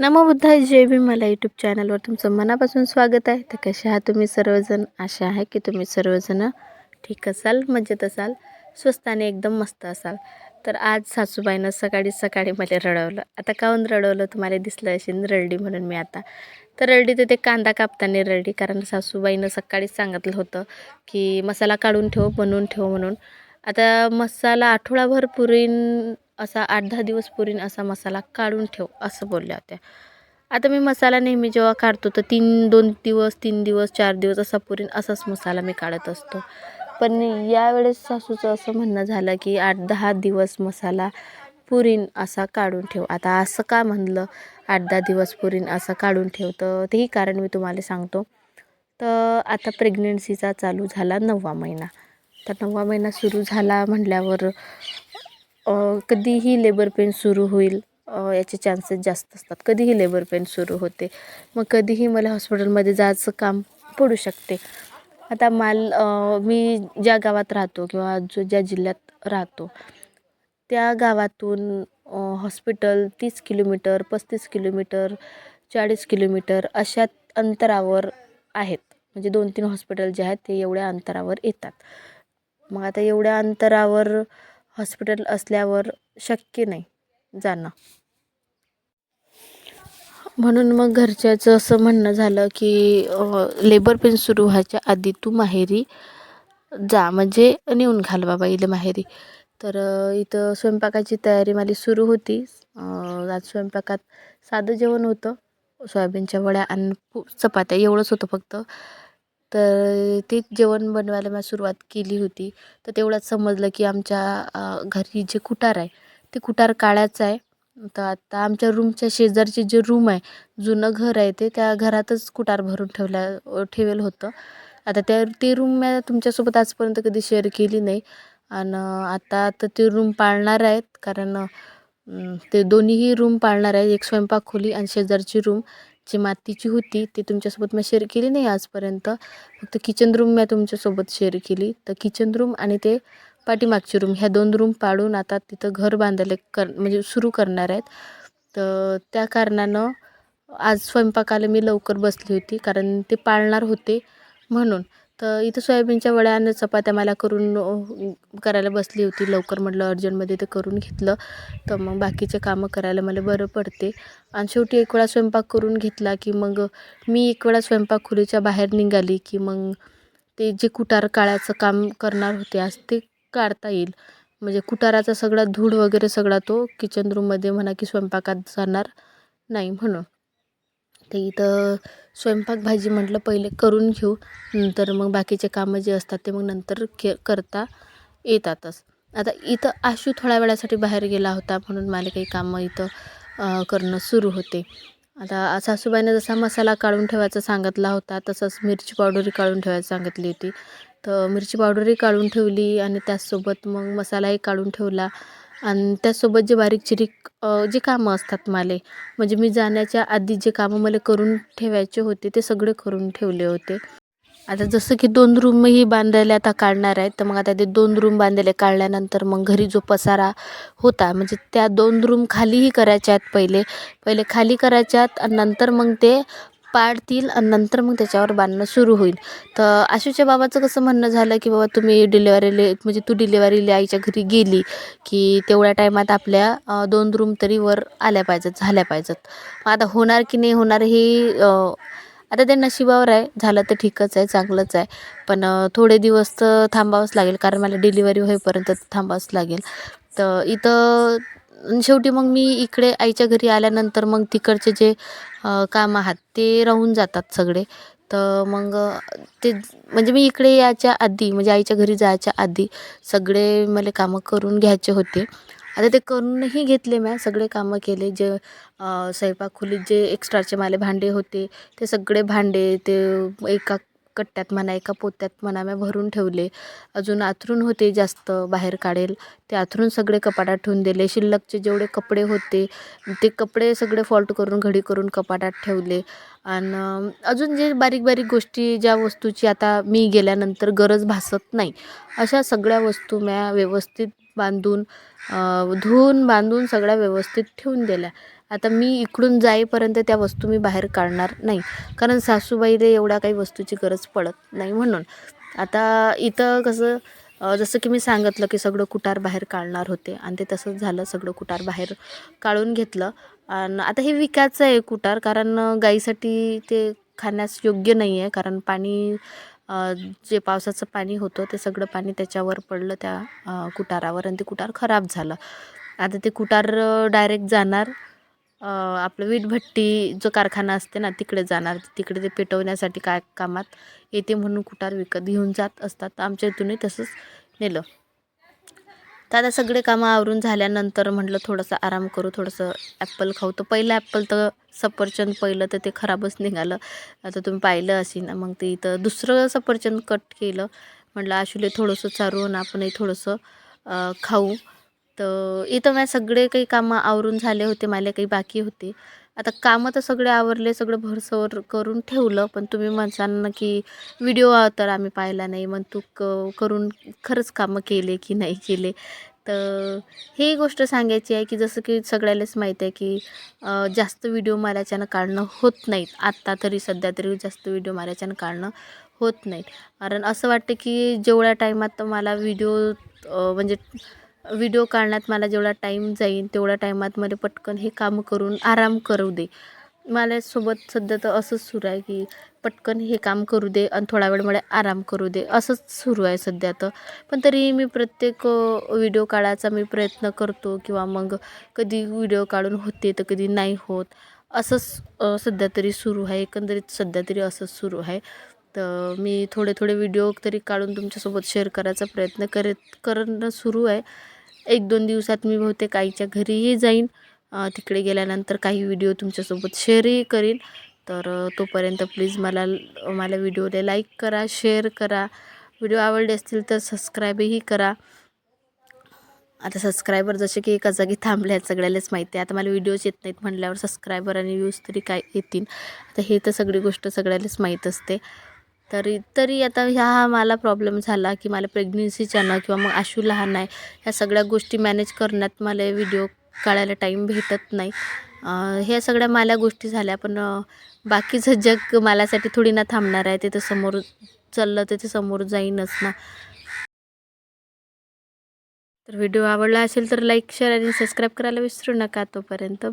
नमोबुद्धा जे जय मला यूट्यूब चॅनलवर तुमचं मनापासून स्वागत आहे. तर कसे आहात तुम्ही सर्वजण? आशा आहे की तुम्ही सर्वजण ठीक असाल मजेत असाल स्वस्त आणि एकदम मस्त असाल. तर आज सासूबाईनं सकाळी सकाळी मला रडवलं. आता काहून रडवलं? तुम्हाला दिसलं असेल रडली म्हणून मी आता. तर रडली तर ते कांदा कापताना रडली. कारण सासूबाईनं सकाळीच सांगितलं होतं की मसाला काढून ठेव बनवून ठेव म्हणून. आता मसाला आठवडाभर पुरीन असा आठ दहा दिवस पुरीन असा मसाला काढून ठेव असं बोलल्या होत्या. आता मी मसाला नेहमी जेव्हा काढतो तर तीन दोन दिवस तीन दिवस चार दिवस असा पुरीन असाच मसाला मी काढत असतो. पण यावेळेस सासूचं असं म्हणणं झालं की आठ दहा दिवस मसाला पुरीन असा काढून ठेव. आता असं का म्हणलं? आठ दहा दिवस पुरीन असं काढून ठेव तर तेही कारण मी तुम्हाला सांगतो. तर आता प्रेग्नेन्सीचा चालू झाला नववा महिना. तर नववा महिना सुरू झाला म्हटल्यावर कधीही लेबर पेन सुरू होईल याचे चान्सेस जास्त असतात. कधीही लेबर पेन सुरू होते. मग कधीही मला हॉस्पिटलमध्ये जायचं काम पडू शकते. आता माल मी ज्या गावात राहतो किंवा जो ज्या जिल्ह्यात राहतो त्या गावातून हॉस्पिटल तीस किलोमीटर पस्तीस किलोमीटर चाळीस किलोमीटर अशा अंतरावर आहेत. म्हणजे दोन तीन हॉस्पिटल जे आहेत ते एवढ्या अंतरावर येतात. मग आता एवढ्या अंतरावर हॉस्पिटल असल्यावर शक्य नाही जाणं. म्हणून मग घरच्याचं असं म्हणणं झालं की लेबर पेन सुरू व्हायच्या आधी तू माहेरी जा. म्हणजे नेऊन घाल बाबा इले माहेरी. तर इथं स्वयंपाकाची तयारी माझी सुरू होती. आज स्वयंपाकात साधं जेवण होतं. सोयाबीनच्या वड्या आणि चपात्या एवढंच होतं फक्त. तर ते जेवण बनवायला मी सुरुवात केली होती. तर तेवढ्यात समजलं की आमच्या घरी जे कुटार आहे ते कुटार काळ्याचं आहे. तर आता आमच्या रूमच्या शेजारचे जे रूम आहे जुनं घर आहे ते त्या घरातच कुटार भरून ठेवल्या ठेवेल होतं. आता त्या ते रूम मी तुमच्यासोबत आजपर्यंत कधी शेअर केली नाही. आणि आता तर ते रूम पाळणार आहेत कारण ते दोन्हीही रूम पाळणार आहे. एक स्वयंपाक खोली आणि शेजारची रूम. जी मातीची होती ती तुमच्यासोबत मी शेअर केली नाही आजपर्यंत. फक्त किचन रूम मी तुमच्यासोबत शेअर केली. तर किचन रूम आणि ते पाठीमागची रूम ह्या दोन रूम पाडून आता तिथं घर बांधायला कर म्हणजे सुरू करणार आहेत. तर त्या कारणानं आज स्वयंपाकाला मी लवकर बसली होती कारण ते पाळणार होते म्हणून. तर इथं सोयाबीनच्या वड्या आणि चपात्या मला करून करायला बसली होती. लवकर म्हटलं अर्जंटमध्ये ते करून घेतलं. तर मग बाकीचे कामं करायला मला बरं पडते. आणि शेवटी एक वेळा स्वयंपाक करून घेतला की मग मी एक वेळा स्वयंपाक खोलीच्या बाहेर निघाली की मग ते जे कुटार काळाचं काम करणार होते आज ते काढता येईल. म्हणजे कुटाराचा सगळा धूळ वगैरे सगळा तो किचन रूममध्ये म्हणा की स्वयंपाकात जाणार नाही म्हणून. ते इथं स्वयंपाक भाजी म्हटलं पहिले करून घेऊ. नंतर मग बाकीचे कामं जे असतात ते मग नंतर के करता येतातच. आता इथं आशू थोड्या वेळासाठी बाहेर गेला होता म्हणून मला काही कामं इथं करणं सुरू होते. आता सासूबाईनं जसा मसाला काढून ठेवायचा सांगितला होता तसंच मिरची पावडरही काढून ठेवायला सांगितली होती. तर मिरची पावडरही काढून ठेवली आणि त्याचसोबत मग मसालाही काढून ठेवला. आणि त्यासोबत जे बारीक चिरीक जे कामं असतात माले म्हणजे मी जाण्याच्या आधी जे कामं मला करून ठेवायचे होते ते सगळे करून ठेवले होते. आता जसं की दोन रूमही बांधायला आता काढणार आहेत तर मग आता ते दोन रूम बांधायला काढल्यानंतर मग घरी जो पसारा होता म्हणजे त्या दोन रूम खालीही करायच्या आहेत पहिले. पहिले खाली करायच्या आहेत आणि नंतर मग ते पाडतील आणि नंतर मग त्याच्यावर बांधणं सुरू होईल. तर आशूच्या बाबाचं कसं म्हणणं झालं की बाबा तुम्ही डिलेवरीले म्हणजे तू डिलेवरीला आईच्या घरी गेली की तेवढ्या टायमात आपल्या दोन रूम तरी वर आल्या पाहिजेत झाल्या पाहिजेत. मग आता होणार की नाही होणार हे आता ते नशिबावर आहे. झालं तर ठीकच आहे चांगलंच आहे. पण थोडे दिवस तर थांबावंच लागेल कारण मला डिलिव्हरी होईपर्यंत थांबावंच लागेल. तर इथं आणि शेवटी मग मी इकडे आईच्या घरी आल्यानंतर मग तिकडचे जे काम आहात ते राहून जातात सगळे. तर मग ते म्हणजे मी इकडे यायच्या आधी म्हणजे आईच्या घरी जायच्या आधी सगळे मला कामं करून घ्यायचे होते. आता ते करूनही घेतले मी सगळे कामं केले. जे स्वयंपाक खोलीत जे एक्स्ट्राचे मला भांडे होते ते सगळे भांडे ते एका कट्ट्यात म्हणा एका पोत्यात म्हणा मी भरून ठेवले. अजून आथरून होते जास्त बाहेर काढेल. ते आथरून सगळे कपाटात ठेवून दिले. शिल्लकचे जेवढे कपडे होते ते कपडे सगळे फॉल्ट करून घडी करून कपाटात ठेवले. आणि अजून जे बारीक बारीक गोष्टी ज्या वस्तूची आता मी गेल्यानंतर गरज भासत नाही अशा सगळ्या वस्तू म्या व्यवस्थित बांधून धुवून बांधून सगळ्या व्यवस्थित ठेवून दिल्या. आता मी इकडून जाईपर्यंत त्या वस्तू मी बाहेर काढणार नाही. कारण सासूबाईला एवढ्या काही वस्तूची गरज पडत नाही म्हणून. आता इथं कसं जसं की मी सांगितलं की सगळं कुटार बाहेर काढणार होते. आणि ते तसंच झालं सगळं कुटार बाहेर काढून घेतलं. आणि आता हे विकायचं आहे कुटार कारण गाईसाठी ते खाण्यास योग्य नाही आहे कारण पाणी जे पावसाचं पाणी होतं ते सगळं पाणी त्याच्यावर पडलं त्या कुटारावर आणि ते कुटार खराब झालं. आता ते कुटार डायरेक्ट जाणार आपलं वीटभट्टी जो कारखाना असते ना तिकडे जाणार. तिकडे ते पेटवण्यासाठी काय कामात येते म्हणून कुटार विकत घेऊन जात असतात. तर आमच्या इथूनही तसंच नेलं. तर आता सगळे कामं आवरून झाल्यानंतर म्हटलं थोडंसं आराम करू थोडंसं ॲप्पल खाऊ. तर पहिलं ॲप्पल तर सफरचंद पहिलं तर ते खराबच निघालं. आता तुम्ही पाहिलं असेल ना मग ते इथं दुसरं सफरचंद कट केलं. म्हटलं आशुले थोडंसं चारून आपणही थोडंसं खाऊ. तर इथं माझे सगळे काही कामं आवरून झाले होते मला काही बाकी होते. आता कामं तर सगळे आवरले सगळं भरसवर करून ठेवलं पण तुम्ही म्हणसाल ना की व्हिडिओ तर आम्ही पाहिला नाही मग तू क करून खरंच कामं केले की नाही केले. तर ही गोष्ट सांगायची आहे की जसं की सगळ्यालाच माहीत आहे की जास्त व्हिडिओ मारायच्यानं काढणं होत नाहीत. आत्ता तरी सध्या तरी जास्त व्हिडिओ मारायच्यानं काढणं होत नाहीत. कारण असं वाटतं की जेवढ्या टायमात मला व्हिडिओ म्हणजे व्हिडिओ काढण्यात मला जेवढा टाईम जाईल तेवढ्या टायमात मला पटकन हे काम करून आराम करू दे. माझ्यासोबत सध्या तर असंच सुरू आहे की पटकन हे काम करू दे आणि थोडा वेळ मला आराम करू दे. असंच सुरू आहे सध्या तर. पण तरी मी प्रत्येक व्हिडिओ काढायचा मी प्रयत्न करतो किंवा मग कधी व्हिडिओ काढून होते तर कधी नाही होत. असंच सध्या तरी सुरू आहे. एकंदरीत सध्या तरी असंच सुरू आहे. तर मी थोडे थोडे व्हिडिओ तरी काढून तुमच्यासोबत शेअर करायचा प्रयत्न करत करणं सुरू आहे. एक दोन दिवसात मी बहुतेक आईच्या घरीही जाईन. तिकडे गेल्यानंतर काही व्हिडिओ तुमच्यासोबत शेअरही करीन. तर तोपर्यंत प्लीज मला मला व्हिडिओला लाईक करा शेअर करा. व्हिडिओ आवडले असतील तर सबस्क्राईबही करा. आता सबस्क्रायबर जसे की एका जागी थांबले आहेत सगळ्यालाच माहिती आहे. आता मला व्हिडिओज येत नाहीत म्हटल्यावर सबस्क्रायबर आणि व्ह्यूज तरी काय येतील? आता हे तर सगळी गोष्ट सगळ्यालाच माहीत असते. तरी तरी आता ह्या हा मला प्रॉब्लेम झाला की मला प्रेग्नन्सीच्यानं किंवा मग आशू लहान आहे ह्या सगळ्या गोष्टी मॅनेज करण्यात मला व्हिडिओ काढायला टाईम भेटत नाही. ह्या सगळ्या मला गोष्टी झाल्या पण बाकीचं जग मलासाठी थोडी ना थांबणार आहे ते तर समोर चाललं तिथे ते समोर जाईनच ना. तर व्हिडिओ आवडला असेल तर लाईक शेअर आणि सबस्क्राईब करायला विसरू नका तोपर्यंत.